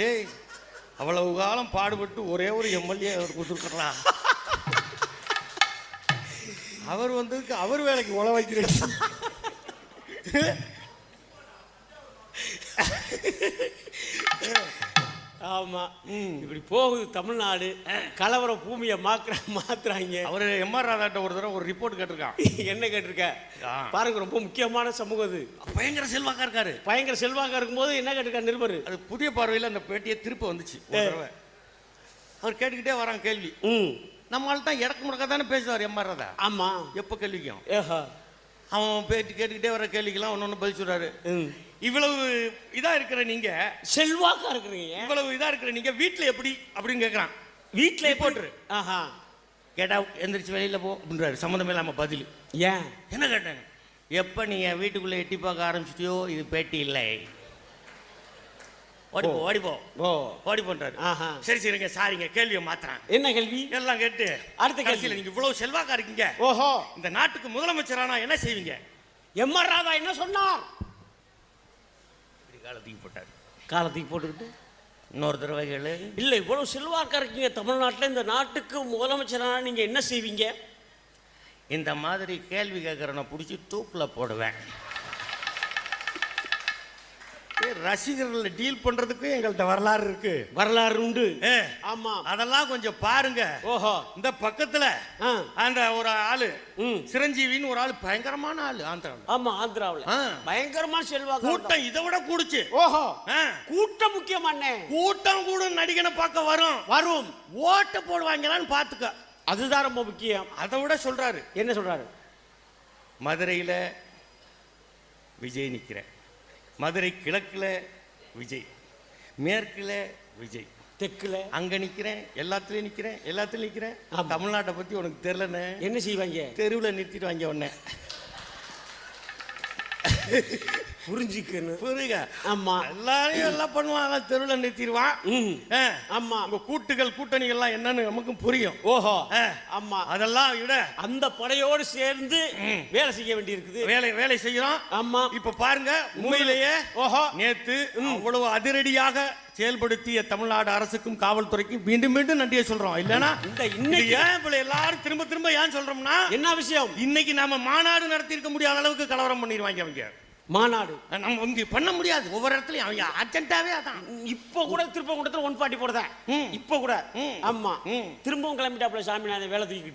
டேய் அவ்வளவு காலம் பாடுபட்டு ஒரே ஒரு எம்எல்ஏ அவர் கொடுத்துருக்கா அவர் வந்ததுக்கு அவர் வேலைக்கு உழ வைக்கிறேன். ஆமா. இப்படி போகுது தமிழ்நாடு. கலவர பூமியை மாக்குற மாத்துறாங்க. அவர் எம்ஆர் ராதாட்ட ஒரு தடவை ஒரு ரிப்போர்ட் கேட்டிருக்கான். என்ன கேட்டிருக்க. பாருங்க ரொம்ப முக்கியமான சமூகம் அது. பயங்கர செல்வாக்கா இருக்காரு பயங்கர செல்வாக்கா இருக்கும்போது என்ன கேட்டிருக்கா நிருபர்? அது புதிய பார்வையில் அந்த பேட்டியை திருப்ப வந்துச்சு அவர் கேட்டுக்கிட்டே வரான் கேள்வி. ம். நம்ம ஆள் தான் இடக்கு முடக்க தானே பேசுவார் எம்ஆர் ராதா? ஆமா. எப்போ கேள்விக்கும்? ஏஹா. அவன் பேட்டி கேட்டுக்கிட்டே வர கேள்விக்கெல்லாம் ஒன்று ஒன்று பதில் சொல்றாரு. ம். இவ்வளவு இதா இருக்கிற நீங்க செல்வாக்கா இருக்கிறீங்க இவ்வளவு இதா இருக்கிற நீங்க வீட்ல எப்படி அப்படின்னு கேட்கறான் வீட்டில் ரிப்போர்ட்டர் ஆஹா. கேட்டா எந்திரிச்சு வெளியில போ அப்படின்றாரு. சம்மந்தமே இல்லாம பதில். ஏன்? என்ன கேட்டாங்க? எப்ப நீங்க வீட்டுக்குள்ள எட்டி பார்க்க ஆரம்பிச்சிட்டியோ? இது பேட்டி இல்லை. ஓடிப்போ ஓடிப்போ. ஓ ஓடி பண்றாரு சரி சரிங்க சாரிங்க கேள்வியை மாத்துறேன் என்ன கேள்வி? எல்லாம் கேட்டு. அடுத்த கேள்வி. கடைசியில நீங்க இவ்வளவு செல்வாக்கா இருக்கீங்க. ஓஹோ. இந்த நாட்டுக்கு முதலமைச்சரானா என்ன செய்வீங்க? எம்ஆர் ராதா என்ன சொன்னார்? இப்படி காலத்துக்கு போட்டாரு. காலத்துக்கு போட்டுக்கிட்டு? இன்னொரு தடவை கேளு. இல்லை இவ்வளவு செல்வாக்கா இருக்கீங்க தமிழ்நாட்டில் இந்த நாட்டுக்கு முதலமைச்சரான நீங்க என்ன செய்வீங்க? இந்த மாதிரி கேள்வி கேட்குறவனை பிடிச்சி தூக்கில் போடுவேன். ரசிகர்களை டீல் பண்றதுக்கும் எங்கள்கிட்ட வரலாறு இருக்கு. வரலாறு உண்டு. ஆமா. அதெல்லாம் கொஞ்சம் பாருங்க. ஓஹோ. இந்த பக்கத்துல அந்த ஒரு ஆளு சிரஞ்சீவின்னு ஒரு ஆள் பயங்கரமான ஆளு ஆந்திராவில். ஆமா ஆந்திராவுல. பயங்கரமா செல்வாக்கு கூட்டம் இதை விட கூடுச்சு. ஓஹோ. கூட்டம் முக்கியமானே கூட்டம் கூட நடிகனை பார்க்க வரும். வரும். ஓட்ட போடுவாங்களான்னு பார்த்துக்க. அதுதான் ரொம்ப முக்கியம். அதை விட சொல்றாரு. என்ன சொல்றாரு? மதுரையில் விஜய் நிற்கிறேன் மதுரை கிழக்கில் விஜய் மேற்கில் விஜய். தெக்குல அங்கே நிற்கிறேன் எல்லாத்துலேயும் நிற்கிறேன் எல்லாத்துலேயும் நிற்கிறேன். தமிழ்நாட்டை பற்றி உனக்கு தெரிலன்னு என்ன செய்வாங்க? தெருவில் நிறுத்திட்டு வாங்க உடனே புரிஞ்சுக்கணும். புரியுங்க. ஆமா. எல்லாரையும் எல்லாம் பண்ணுவாங்க தெருவில் நிறுத்திடுவான் ஆமா. உங்க கூட்டுகள் கூட்டணிகள்லாம் என்னன்னு நமக்கும் புரியும். ஓஹோ. ஆமா. அதெல்லாம் விட அந்த படையோடு சேர்ந்து வேலை செய்ய வேண்டியிருக்குது. வேலை வேலை செய்கிறோம் ஆமா. இப்ப பாருங்க உண்மையிலேயே ஓஹோ. நேத்து அவ்வளவு அதிரடியாக செயல்படுத்திய தமிழ்நாடு அரசுக்கும் காவல்துறைக்கும் மீண்டும் மீண்டும் நன்றியை சொல்றோம். இல்லனா இந்த இன்னைக்கு ஏன் இப்ப எல்லாரும் திரும்ப திரும்ப ஏன் சொல்றோம்னா என்ன விஷயம்? இன்னைக்கு நாம மாநாடு நடத்தி இருக்க முடியாத அளவுக்கு கலவரம் பண்ணிடுவாங்க அவங்க. மாநாடு. நம்ம இங்க பண்ண முடியாது. ஒவ்வொரு இடத்துலயும் அவங்க அர்ஜென்ட்டாவே அதான். இப்ப கூட திருப்ப கூடத்துல ஒன் பாட்டி போடுதேன். இப்ப கூட. ஆமா. திரும்பவும் கிளம்பிட்டாப்புல சாமிநாதன் வேலை தூக்கி